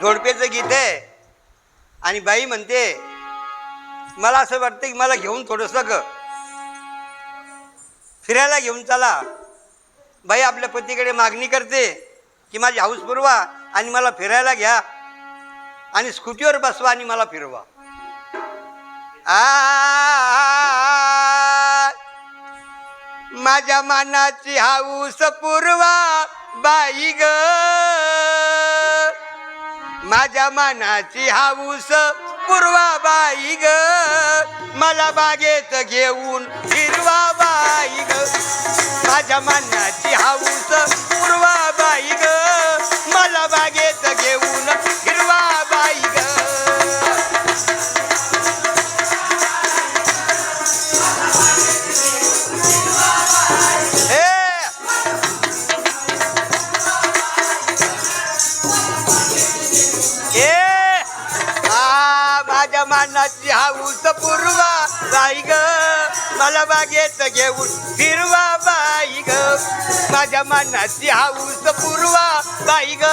जोडपेचं गीत आहे. आणि बाई म्हणते मला असं वाटतं की मला घेऊन थोडंसं ग. फिरायला घेऊन चला. बाई आपल्या पतीकडे मागणी करते की माझी हाऊस पुरवा आणि मला फिरायला घ्या. आणि स्कूटीवर बसवा आणि मला फिरवा. आ माझ्या मानाची हाऊस पुरवा. बाई ग. माझ्या मनाची हाऊस पूर्वा बाई ग. मला बागेत घेऊन हिरवा बाई ग. माझ्या मनाची हाऊस पूर्वा बाई ग. मला बागेत घेऊन माझ्या हाऊस पुरवा बाई ग. मला बागेत घेऊन फिरवा बाई ग. माझ्या मानाची हाऊस पुरवा बाई ग.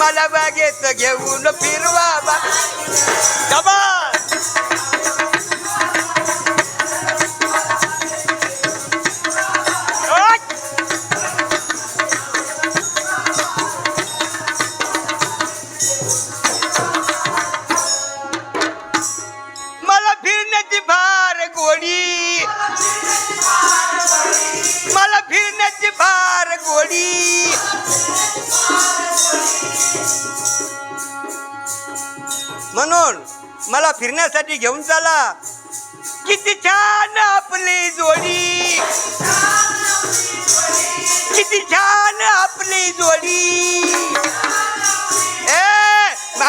मला बागेत घेऊन फिरवा बाई फिरण्याची फार गोडी. मला फिरण्याची फार गोडी. म्हणून मला फिरण्यासाठी घेऊन चला. किती छान आपली जोडी.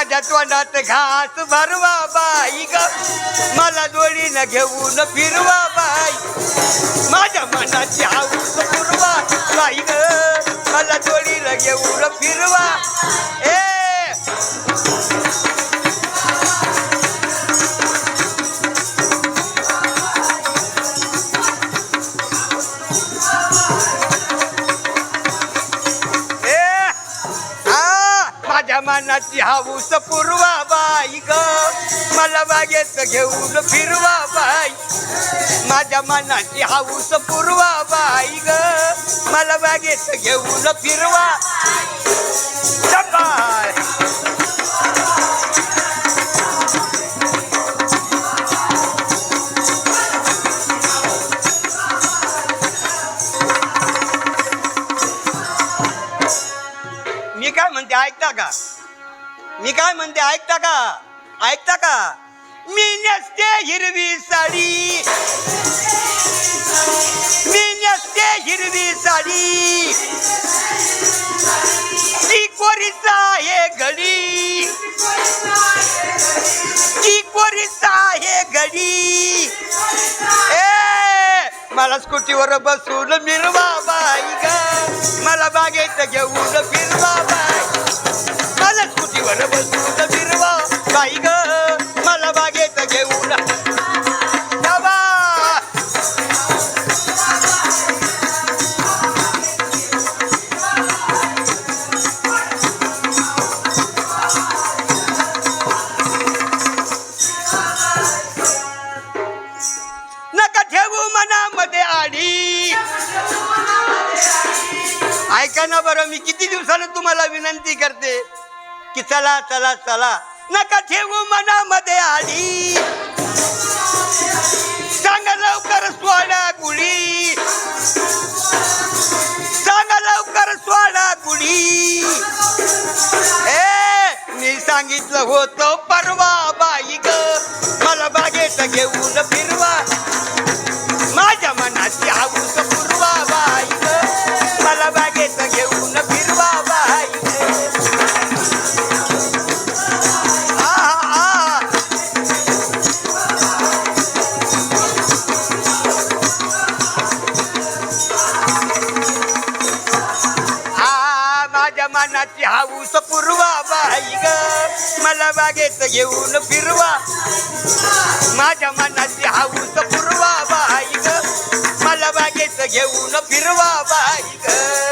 माझ्या तोंडात घास भरवा बाई ग. मला जोडीनं घेऊन फिरवा बाई. माझ्या मनाची आऊस पुरवा बाई ग. मला जोडीनं घेऊन फिरवा. मनाची हाऊस पुरवा बाई ग. मला बागेत घेऊन फिरवा बाई. माझ्या मनाची हाऊस पुरवा बाई ग. मला बागेत घेऊन फिरवा. मी काय म्हणते ऐकता का? मी काय म्हणते ऐकता का? ऐकता का? मी नसते हिरवी साडी. मी नसते हिरवी साडी. ती कोरीचा घडी. ती कोरीचा घडी. ए मला स्कूटीवर बसून मिरवा बाई ग. मला बागेत घेऊन फिरवा बाई. मला स्कूटीवर बसून फिरवा. बाई ग मला बागेत घेऊन नका ठेवू मनामध्ये आडी. ऐका ना बरं मी किती दिवसानं तुम्हाला विनंती करते. की चला चला चला. नका ठेवू मनामध्ये आली. सांगा लवकर सोडा गुळी सांगा लवकर सोडा गुढी. ए मी सांगितलं होतं परवा बाई ग. मला बागेत घेऊन फिर माझ्या मनाची हाऊस पुरवा बाई ग. मला बागेत घेऊन फिरवा. माझ्या मनाची हाऊस पुरवा बाई ग. मला बागेत घेऊन फिरवा बाई ग.